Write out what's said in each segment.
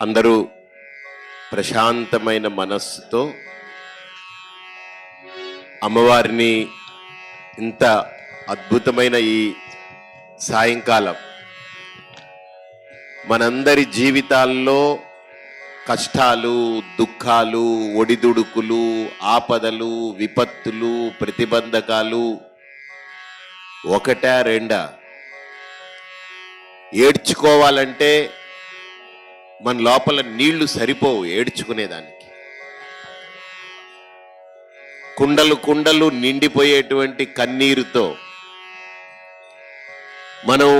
అందరూ ప్రశాంతమైన మనస్సుతో అమ్మవారిని ఇంత అద్భుతమైన ఈ సాయంకాలం మనందరి జీవితాల్లో కష్టాలు దుఃఖాలు ఒడిదుడుకులు ఆపదలు విపత్తులు ప్రతిబంధకాలు ఒకటా రెండా? ఏడ్చుకోవాలంటే మన లోపల నీళ్ళు సరిపోవు ఏడ్చుకునేదానికి. కుండలు కుండలు నిండిపోయేటువంటి కన్నీరుతో మనం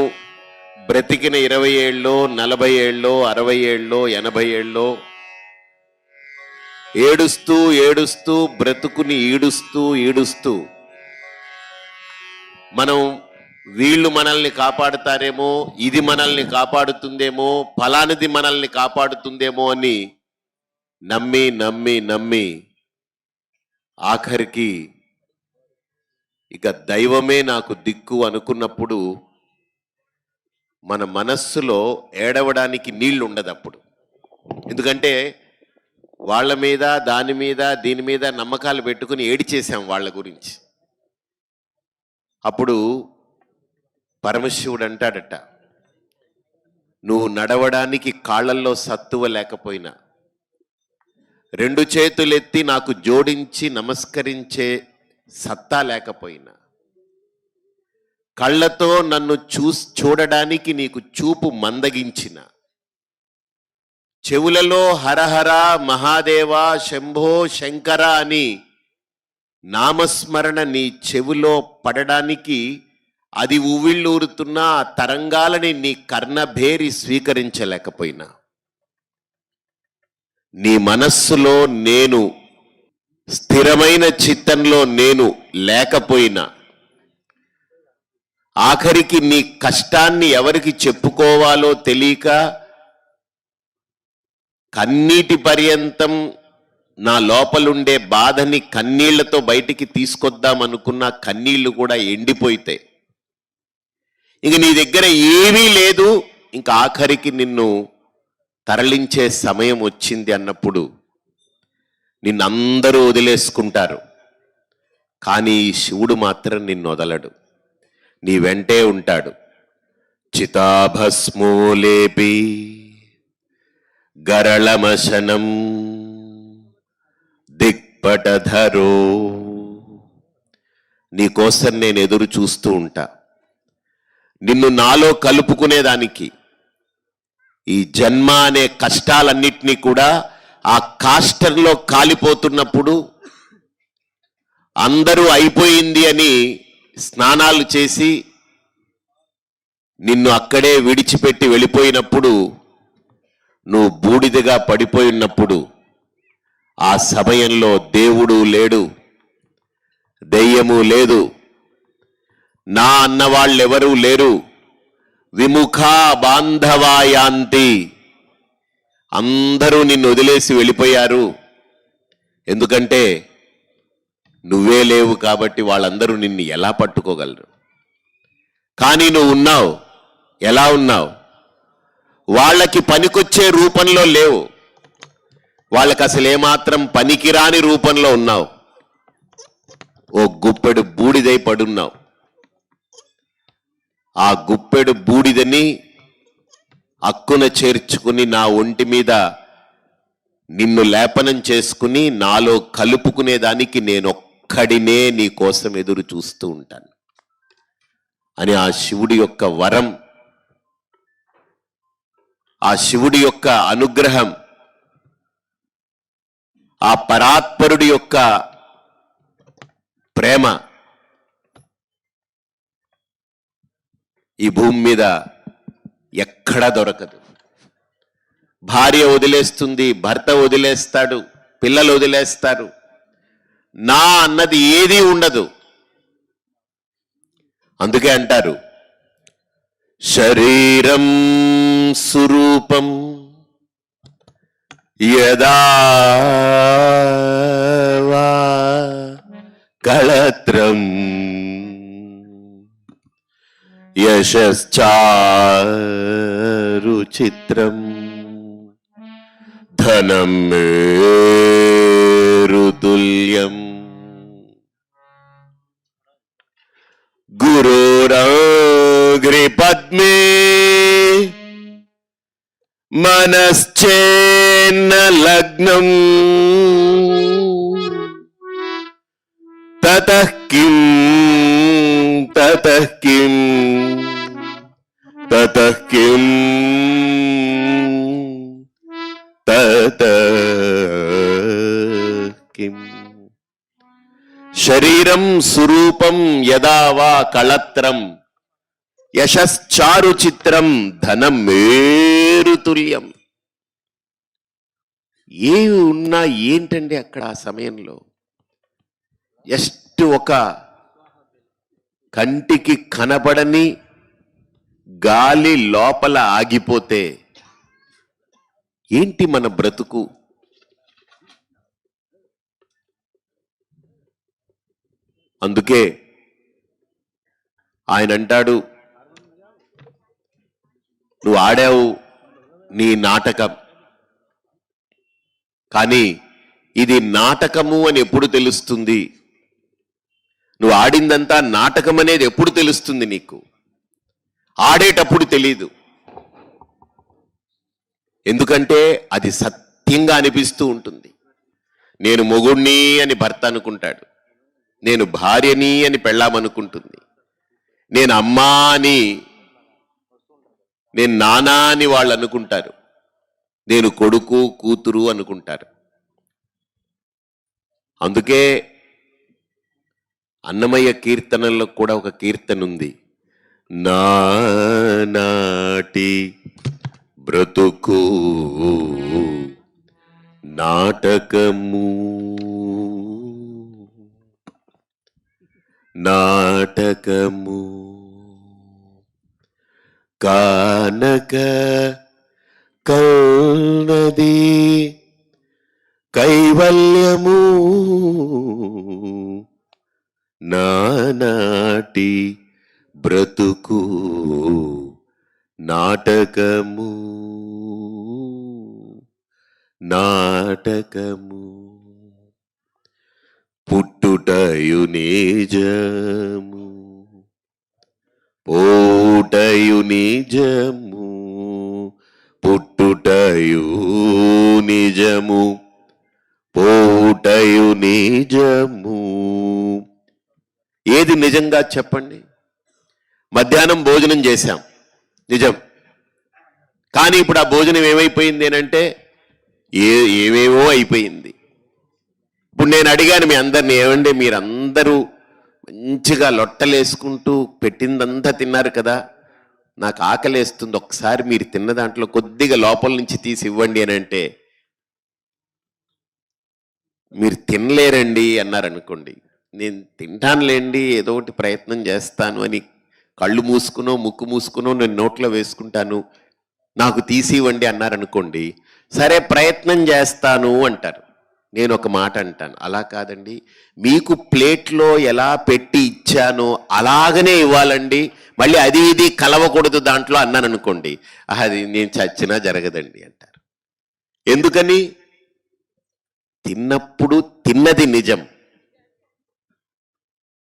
బ్రతికిన ఇరవై ఏళ్ళలో నలభై ఏళ్ళలో అరవై ఏళ్ళలో ఎనభై ఏళ్ళలో ఏడుస్తూ ఏడుస్తూ బ్రతుకుని ఈడుస్తూ ఈడుస్తూ మనం వీళ్ళు మనల్ని కాపాడుతారేమో ఇది మనల్ని కాపాడుతుందేమో ఫలానిది మనల్ని కాపాడుతుందేమో అని నమ్మి నమ్మి నమ్మి ఆఖరికి ఇక దైవమే నాకు దిక్కు అనుకున్నప్పుడు మన మనస్సులో ఏడవడానికి నీళ్ళు ఉండదు అప్పుడు ఎందుకంటే వాళ్ళ మీద దాని మీద దీని మీద నమ్మకాలు పెట్టుకుని ఏడిచేసాం వాళ్ళ గురించి. అప్పుడు పరమశివుడు అంటాడట నువ్వు నడవడానికి కాళ్ళల్లో సత్తువ లేకపోయినా రెండు చేతులెత్తి నాకు జోడించి నమస్కరించే సత్తా లేకపోయినా కళ్ళతో నన్ను చూస్ చూడడానికి నీకు చూపు మందగించిన చెవులలో హరహర మహాదేవ శంభో శంకర అని నామస్మరణ నీ చెవులో పడడానికి అది ఉవ్విళ్ళూరుతున్న ఆ తరంగాలని నీ కర్ణభేరి స్వీకరించలేకపోయినా. నీ మనస్సులో నేను స్థిరమైన చిత్తంలో నేను లేకపోయినా ఆఖరికి నీ కష్టాన్ని ఎవరికి చెప్పుకోవాలో తెలియక కన్నీటి పర్యంతం నా లోపలుండే బాధని కన్నీళ్ళతో బయటికి తీసుకొద్దామనుకున్న కన్నీళ్ళు కూడా ఎండిపోయితే ఇంక నీ దగ్గర ఏమీ లేదు. ఇంకా ఆఖరికి నిన్ను తరలించే సమయం వచ్చింది అన్నప్పుడు నిన్నందరూ వదిలేసుకుంటారు. కానీ ఈ శివుడు మాత్రం నిన్ను వదలడు. నీ వెంటే ఉంటాడు. చితాభస్మోలేపి గరళమశనం దిక్పటధరో. నీకోసం నేను ఎదురు చూస్తూ ఉంటా. నిన్ను నాలో కలుపుకునేదానికి. ఈ జన్మ అనే కష్టాలన్నిటినీ కూడా ఆ కాస్టర్లో కాలిపోతున్నప్పుడు అందరూ అయిపోయింది అని స్నానాలు చేసి నిన్ను అక్కడే విడిచిపెట్టి వెళ్ళిపోయినప్పుడు నువ్వు బూడిదగా పడిపోయినప్పుడు ఆ సమయంలో దేవుడు లేడు దెయ్యము లేదు. నా అన్నవాళ్ళెవరూ లేరు. విముఖా బాంధవాయాంతి. అందరూ నిన్ను వదిలేసి వెళ్ళిపోయారు. ఎందుకంటే నువ్వే లేవు కాబట్టి వాళ్ళందరూ నిన్ను ఎలా పట్టుకోగలరు? కానీ నువ్వు ఉన్నావు. ఎలా ఉన్నావు? వాళ్ళకి పనికొచ్చే రూపంలో లేవు. వాళ్ళకి అసలు ఏమాత్రం పనికిరాని రూపంలో ఉన్నావు. ఓ గుప్పెడు బూడిదై పడున్నావు. ఆ గుప్పెడు బూడిదని అక్కున చేర్చుకుని నా ఒంటి మీద నిన్ను లేపనం చేసుకుని నాలో కలుపుకునేదానికి నేనొక్కడినే నీ కోసం ఎదురు చూస్తూ ఉంటాను. అని ఆ శివుడి యొక్క వరం ఆ శివుడి యొక్క అనుగ్రహం ఆ పరాత్పరుడి యొక్క ప్రేమ ఈ భూమి మీద ఎక్కడా దొరకదు. భార్య వదిలేస్తుంది భర్త వదిలేస్తాడు పిల్లలు వదిలేస్తారు. నా అన్నది ఏదీ ఉండదు. అందుకే అంటారు శరీరం స్వరూపం యదా కళత్రం యశ్చారుచిత్రం ధనం మేరుతుల్యం. గురోరాగ్రిపద్మే మనశ్చేన్న లగ్నం. శరీరం సురూపం యదావా కళత్రం. యశశ్చారు చిత్రం ధనం మేరుతుల్యం ఏవి ఉన్నా ఏంటండి అక్కడ ఆ సమయంలో? జస్ట్ ఒక కంటికి కనబడని గాలి లోపల ఆగిపోతే ఏంటి మన బ్రతుకు? అందుకే ఆయన అంటాడు నువ్వు ఆడావు నీ నాటకం. కానీ ఇది నాటకము అని ఎప్పుడు తెలుస్తుంది? నువ్వు ఆడిందంతా నాటకం అనేది ఎప్పుడు తెలుస్తుంది నీకు? ఆడేటప్పుడు తెలీదు. ఎందుకంటే అది సత్యంగా అనిపిస్తూ ఉంటుంది. నేను మొగుణ్ణి అని భర్త అనుకుంటాడు. నేను భార్యని అని పెళ్ళామనుకుంటుంది. నేను అమ్మా అని నేను నానా అని వాళ్ళు అనుకుంటారు నేను కొడుకు కూతురు అనుకుంటారు. అందుకే అన్నమయ్య కీర్తనల్లో కూడా ఒక కీర్తన ఉంది నాటి బ్రతుకు నాటకము నాటకము. కానక కల్నది కైవల్యము. నానాటి బ్రతుకు నాటకము. నాటకము. పుట్టుటయు నిజము పోటయు నిజము పుట్టుటయు నిజము నిజము ఏది నిజంగా చెప్పండి? మధ్యాహ్నం భోజనం చేశాం. నిజం. కానీ ఇప్పుడు ఆ భోజనం ఏమైపోయింది అంటే ఏ ఏవేవో అయిపోయింది. ఇప్పుడు నేను అడిగాను మీ అందరిని ఏమండి మీరందరూ మంచిగా లొట్టలేసుకుంటూ పెట్టిందంతా తిన్నారు కదా నాకు ఆకలేస్తుంది ఒకసారి మీరు తిన్న దాంట్లో కొద్దిగా లోపల నుంచి తీసి ఇవ్వండి అని అంటే మీరు తినలేరండి అన్నారు అనుకోండి. నేను తింటానులేండి ఏదో ఒకటి ప్రయత్నం చేస్తాను అని కళ్ళు మూసుకునో ముక్కు మూసుకునో నేను నోట్లో వేసుకుంటాను నాకు తీసి ఇవ్వండి అన్నారనుకోండి సరే ప్రయత్నం చేస్తాను అంటారు. నేను ఒక మాట అంటాను. అలా కాదండి. మీకు ప్లేట్లో ఎలా పెట్టి ఇచ్చానో అలాగనే ఇవ్వాలండి. మళ్ళీ అది ఇది కలవకూడదు దాంట్లో అన్నాను అనుకోండి అది నేను చచ్చినా జరగదండి అంటారు. ఎందుకని? తిన్నప్పుడు తిన్నది నిజం.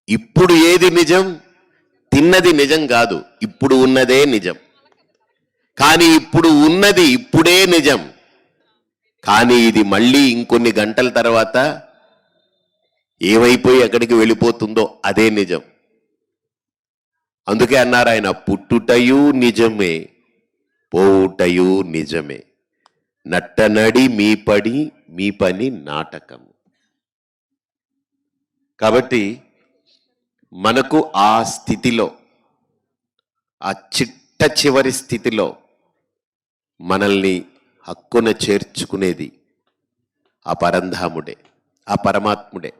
ఇప్పుడు ఏది నిజం? తిన్నది నిజం కాదు. ఇప్పుడు ఉన్నదే నిజం. కానీ ఇప్పుడు ఉన్నది ఇప్పుడే నిజం. కానీ ఇది మళ్ళీ ఇంకొన్ని గంటల తర్వాత ఏమైపోయి ఎక్కడికి వెళ్ళిపోతుందో అదే నిజం. అందుకే అన్నారు ఆయన పుట్టుటయు నిజమే పోవుటయు నిజమే. నట్టనడి మీ పడి మీ పని నాటకం కాబట్టి మనకు ఆ స్థితిలో ఆ చిట్ట చివరి స్థితిలో మనల్ని హక్కున చేర్చుకునేది ఆ పరంధాముడే ఆ పరమాత్ముడే.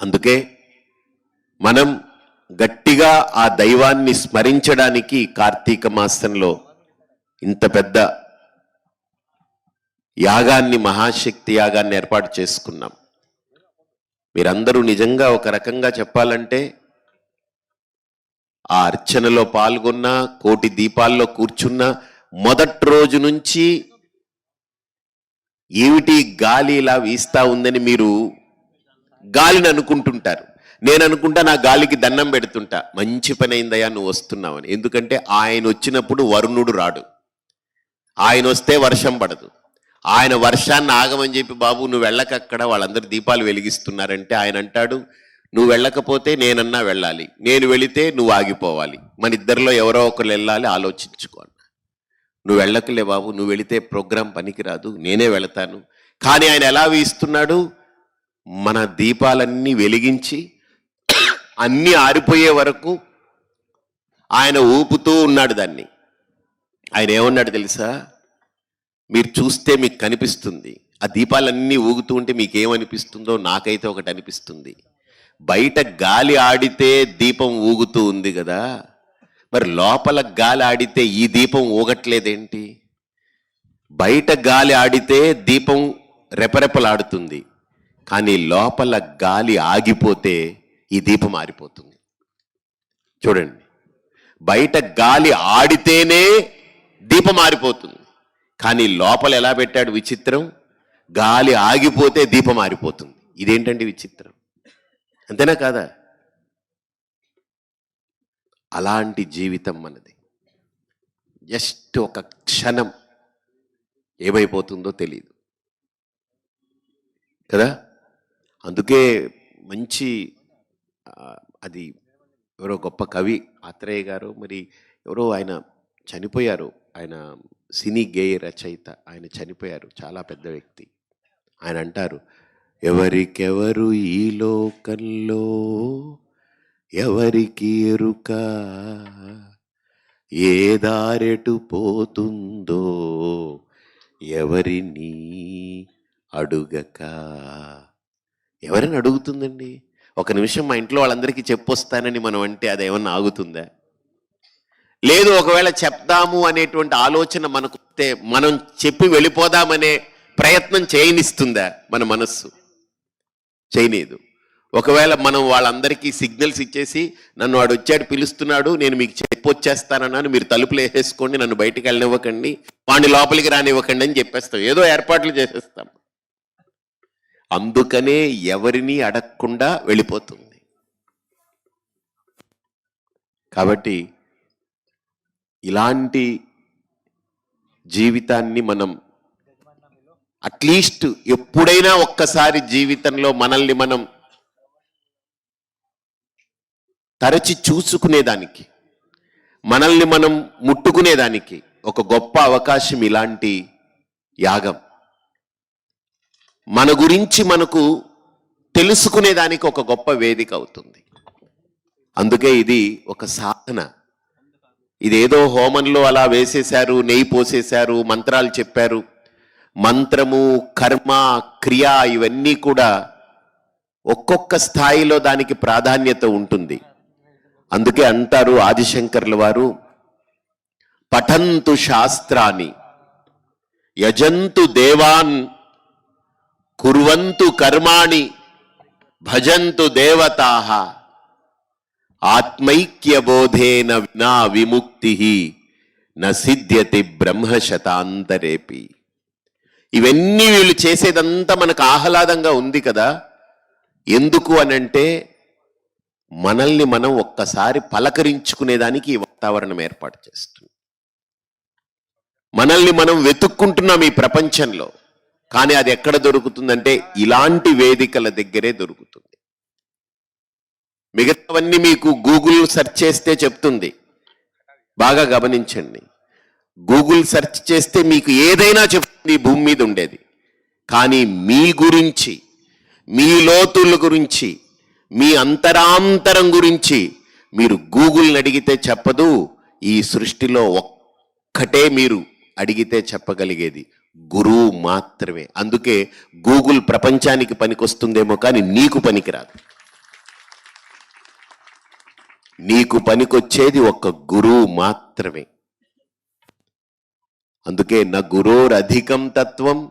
అందుకే మనం గట్టిగా ఆ దైవాన్ని స్మరించడానికి కార్తీక మాసంలో ఇంత పెద్ద యాగాన్ని మహాశక్తి యాగాన్ని ఏర్పాటు చేసుకున్నాం. మీరందరూ నిజంగా ఒక రకంగా చెప్పాలంటే ఆ అర్చనలో పాల్గొన్న కోటి దీపాల్లో కూర్చున్న మొదటి రోజు నుంచి ఏమిటి గాలి ఇలా వీస్తా ఉందని మీరు గాలిని అనుకుంటుంటారు. నేను అనుకుంటా నా గాలికి దండం పెడుతుంటా. మంచి పని అయిందయ్యా నువ్వు వస్తున్నావని. ఎందుకంటే ఆయన వచ్చినప్పుడు వరుణుడు రాడు. ఆయన వస్తే వర్షం పడదు. ఆయన వర్షాన్ని ఆగమని చెప్పి బాబు నువ్వు వెళ్ళకక్కడ వాళ్ళందరూ దీపాలు వెలిగిస్తున్నారంటే ఆయన అంటాడు నువ్వు వెళ్ళకపోతే నేనన్నా వెళ్ళాలి. నేను వెళితే నువ్వు ఆగిపోవాలి. మన ఇద్దరిలో ఎవరో ఒకరు వెళ్ళాలి ఆలోచించుకోండి. నువ్వు వెళ్ళకులే బాబు నువ్వు వెళితే ప్రోగ్రాం పనికిరాదు నేనే వెళతాను. కానీ ఆయన ఎలా వీస్తున్నాడు మన దీపాలన్నీ వెలిగించి అన్నీ ఆరిపోయే వరకు ఆయన ఊపుతూ ఉన్నాడు దాన్ని. ఆయన ఏమన్నాడు తెలుసా? మీరు చూస్తే మీకు కనిపిస్తుంది. ఆ దీపాలన్నీ ఊగుతూ ఉంటే మీకేమనిపిస్తుందో నాకైతే ఒకటి అనిపిస్తుంది బయట గాలి ఆడితే దీపం ఊగుతూ ఉంది కదా. మరి లోపల గాలి ఆడితే ఈ దీపం ఊగట్లేదేంటి? బయట గాలి ఆడితే దీపం రెపరెపలాడుతుంది. కానీ లోపల గాలి ఆగిపోతే ఈ దీపం ఆరిపోతుంది. చూడండి. బయట గాలి ఆడితేనే దీపం ఆరిపోతుంది. కానీ లోపల ఎలా పెట్టాడు విచిత్రం? గాలి ఆగిపోతే దీపం ఆరిపోతుంది. ఇదేంటండి విచిత్రం? అంతేనా కాదా? అలాంటి జీవితం మనది. జస్ట్ ఒక క్షణం ఏమైపోతుందో తెలియదు కదా? అందుకే మంచి అది ఎవరో గొప్ప కవి ఆత్రేయ గారు మరి ఎవరో ఆయన చనిపోయారు. ఆయన సినీ గేయ రచయిత ఆయన చనిపోయారు. చాలా పెద్ద వ్యక్తి. ఆయన అంటారు ఎవరికెవరు ఈ లోకంలో ఎవరికి ఎరుక? ఏ దారెటు పోతుందో ఎవరిని అడుగక? ఎవరిని అడుగుతుందండి? ఒక నిమిషం మా ఇంట్లో వాళ్ళందరికీ చెప్పొస్తానని మనం అంటే అదేమన్నా ఆగుతుందా? లేదు ఒకవేళ చెప్దాము అనేటువంటి ఆలోచన మనకు మనం చెప్పి వెళ్ళిపోదామనే ప్రయత్నం చేయనిస్తుందా మన మనస్సు? చేయనీదు ఒకవేళ మనం వాళ్ళందరికీ సిగ్నల్స్ ఇచ్చేసి నన్ను వాడు వచ్చాడు పిలుస్తున్నాడు నేను మీకు చెప్పొచ్చేస్తానన్నాను మీరు తలుపులు వేసేసుకోండి నన్ను బయటికి వెళ్ళనివ్వకండి వాడిని లోపలికి రానివ్వకండి అని చెప్పేస్తాం. ఏదో ఏర్పాట్లు చేసేస్తాం. అందుకనే ఎవరిని అడగకుండా వెళ్ళిపోతుంది. కాబట్టి ఇలాంటి జీవితాన్ని మనం అట్లీస్ట్ ఎప్పుడైనా ఒక్కసారి జీవితంలో మనల్ని మనం తరచి చూసుకునేదానికి మనల్ని మనం ముట్టుకునేదానికి ఒక గొప్ప అవకాశం ఇలాంటి యాగం. మన గురించి మనకు తెలుసుకునేదానికి ఒక గొప్ప వేదిక అవుతుంది. అందుకే ఇది ఒక సాధన. ఇదేదో హోమంలో అలా వేసేశారు నెయ్యి పోసేశారు మంత్రాలు చెప్పారు. మంత్రము కర్మ క్రియ ఇవన్నీ కూడా ఒక్కొక్క స్థాయిలో దానికి ప్రాధాన్యత ఉంటుంది. అందుకే అంటారు ఆదిశంకర్ల వారు పఠంతు శాస్త్రాన్ని యజంతు దేవాన్ కుర్వంతు కర్మాణి భజంతు దేవతాహ ఆత్మైక్యబోధేన వినా విముక్తి న సిద్ధ్యతి బ్రహ్మశతాంతరేపి. ఇవన్నీ వీళ్ళు చేసేదంతా మనకు ఆహ్లాదంగా ఉంది కదా. ఎందుకు అనంటే మనల్ని మనం ఒక్కసారి పలకరించుకునేదానికి ఈ వాతావరణం ఏర్పాటు చేస్తుంది. మనల్ని మనం వెతుక్కుంటున్నాం ఈ ప్రపంచంలో కానీ అది ఎక్కడ దొరుకుతుందంటే ఇలాంటి వేదికల దగ్గరే దొరుకుతుంది. మిగతావన్నీ మీకు గూగుల్ సెర్చ్ చేస్తే చెప్తుంది. బాగా గమనించండి. గూగుల్ సెర్చ్ చేస్తే మీకు ఏదైనా చెప్తుంది భూమి మీద ఉండేది. కానీ మీ గురించి మీ లోతుల గురించి మీ అంతరాంతరం గురించి మీరు గూగుల్ని అడిగితే చెప్పదు ఈ సృష్టిలో ఒక్కటే మీరు అడిగితే చెప్పగలిగేది గురువు మాత్రమే. అందుకే గూగుల్ ప్రపంచానికి పనికొస్తుందేమో కానీ నీకు పనికిరాదు. నీకు పనికొచ్చేది ఒక గురువు మాత్రమే. అందుకే నా గురోరధికం తత్వం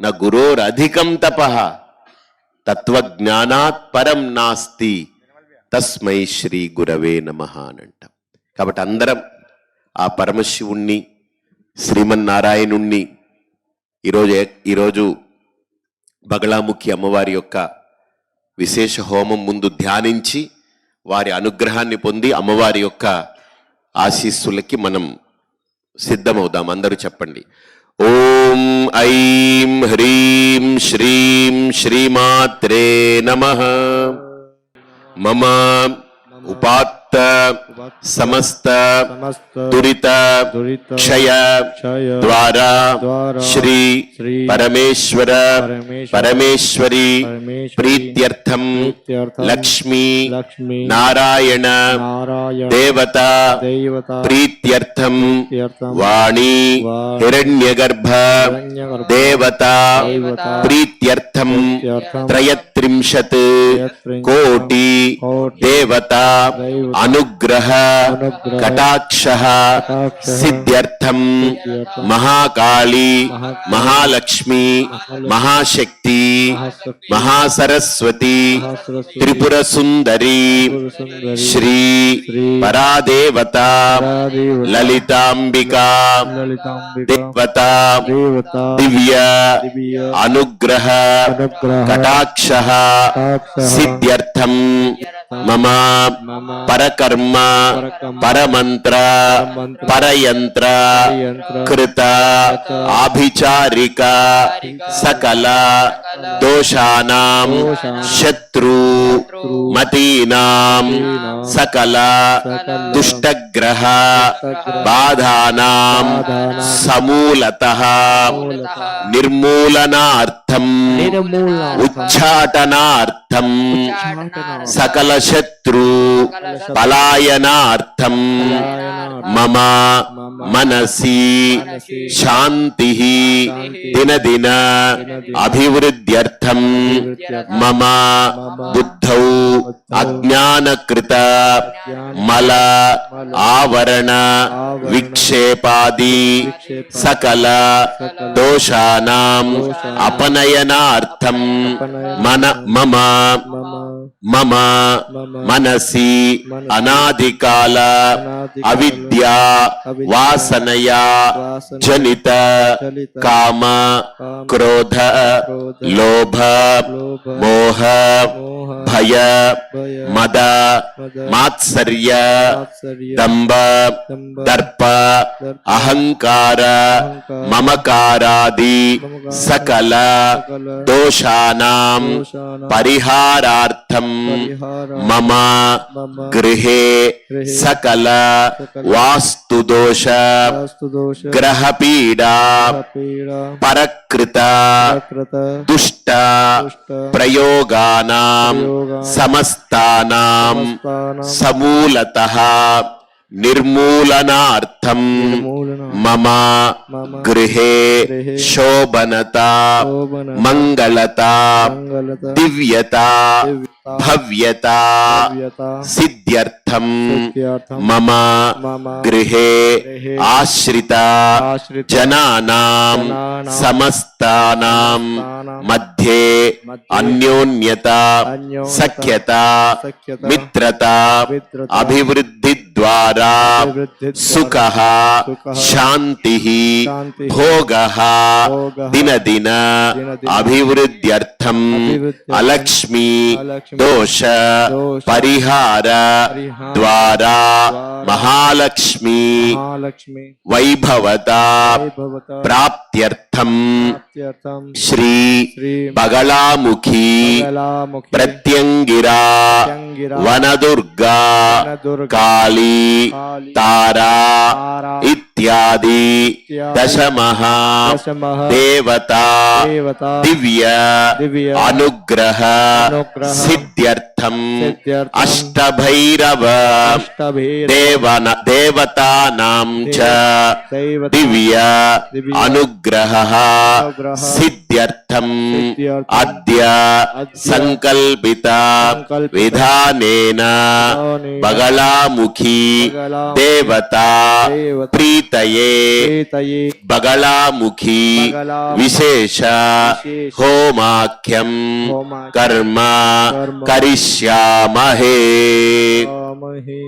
నా గురోరధికం తపహ తత్వజ్ఞానాత్ పరం నాస్తి. తస్మై శ్రీ గురవే నమ అనంట. కాబట్టి అందరం ఆ పరమశివుణ్ణి శ్రీమన్నారాయణుణ్ణి ఈరోజు ఈరోజు బగళాముఖి అమ్మవారి యొక్క విశేష హోమం ముందు ధ్యానించి వారి అనుగ్రహాన్ని పొంది అమ్మవారి యొక్క ఆశీస్సులకి మనం సిద్ధమవుదాం. అందరూ చెప్పండి. ఓం ఐం హ్రీం శ్రీం శ్రీమాత్రే నమ మమ ఉపాత్త సమస్త సమస్త దురిత దురిత క్షయ క్షయ ద్వారా ద్వారా శ్రీ శ్రీ పరమేశ్వర పరమేశ్వర పరమేశ్వరి పరమేశ్వరి ప్రీత్యర్థం ప్రీత్యర్థం లక్ష్మీ లక్ష్మీ నారాయణ నారాయణ అనుగ్రహ కటాక్ష సిద్ధ్యర్థం మహాకాళి మహాలక్ష్మి మహాశక్తి మహాసరస్వతి త్రిపుర సుందరి శ్రీ పరాదేవత లలితాంబికా దేవత దివ్య అనుగ్రహ కటాక్ష సిద్ధ్యర్థం మమ మమ. పరకర్మ పరకర్మ పరమంత్ర పరమంత్ర పరయంత్ర యంత్ర కృత ఆభిచారిక సకల దోషానాం శత్రు మతీనాం సకల దుష్టగ్రహ బాధానాం సమూలత నిర్మూలనార్థం ఉచ్చాటనార్థం సకల శత్రు పలాయనార్థం మమ మనసి శాంతి దినదిన అభివృద్ధ్యర్థం మమ బుద్ధౌ అజ్ఞానకృత మల ఆవరణ విక్షేపాది సకల దోషానాం అపనయనార్థం మన మమ మమ మనసి అనాదికాల అవిద్యా వాసనయా జనిత కామ క్రోధ లోభ మోహ భయ మద మాత్సర్య దంబ దర్ప అహంకార మమకారాది సకల దోషానాం పరిహారార్థం మమ గృహే సకల వాస్తుదోష దోష గ్రహపీడా పీడా పరకృత కృత దుష్ట ప్రయోగానాం సమస్తానాం సమూలత నిర్మూలనార్థం మూలన మమ మమ గృహే గృహే శోభనత శోభన మంగళత మంగళత దివ్యత దివ్యత భవ్యత భవ్యత సిద్ధ్యర్థం సిద్ధ్యర్థం మమ మమ గృహే గృహే ఆశ్రిత ఆశ్రిత జనానాం జనానాం సమస్తానాం సమస్తానాం మధ్యే మధ్యే అన్యోన్యత అన్యోన్యత సఖ్యత సఖ్యత మిత్రత మిత్రత అభివృద్ధి ద్వారా అభివృద్ధి సుఖ సుఖః శాంతి శాంతిః భోగ భోగః దినదిన దినదిన అభివృద్ధ్యర్థం అభివృద్ధ్యర్థం అలక్ష్మి అలక్ష్మి దోష దోష పరిహార పరిహార تارا ادی دشم دہ سیڈی ప్రాప్త్యర్థం శ్రీ శ్రీ బగళాముఖి మంగళాముఖి ప్రత్యంగిరా ప్రత్యంగిరా వనదుర్గా వనదుర్గా కాళీ కాళీ తారా తారా ఇత్యాది ఇత్యాది దశమః దశమః దేవత దేవత దివ్య దివ్య అనుగ్రహ అనుగ్రహ సిద్ధ్యర్థం సిద్ధ్యర్థం అష్టభైరవ అష్టభేద దేవన దేవతానాం చ దైవత దివ్య దివ్య అనుగ్రహ అనుగ్రహ సిద్ధ్యర్థం సిద్ధ్యర్థం అద్య అద్య సంకల్పిత సంకల్పిత విధానేన విధానేన బగళాముఖి బగళాముఖి దేవత దేవత ప్రీతయే ప్రీతయే బగళాముఖి బగళాముఖి విశేష విశేష హోమాఖ్యం హోమాఖ్యం కర్మ కర్మ కరిష్యామహే కామహే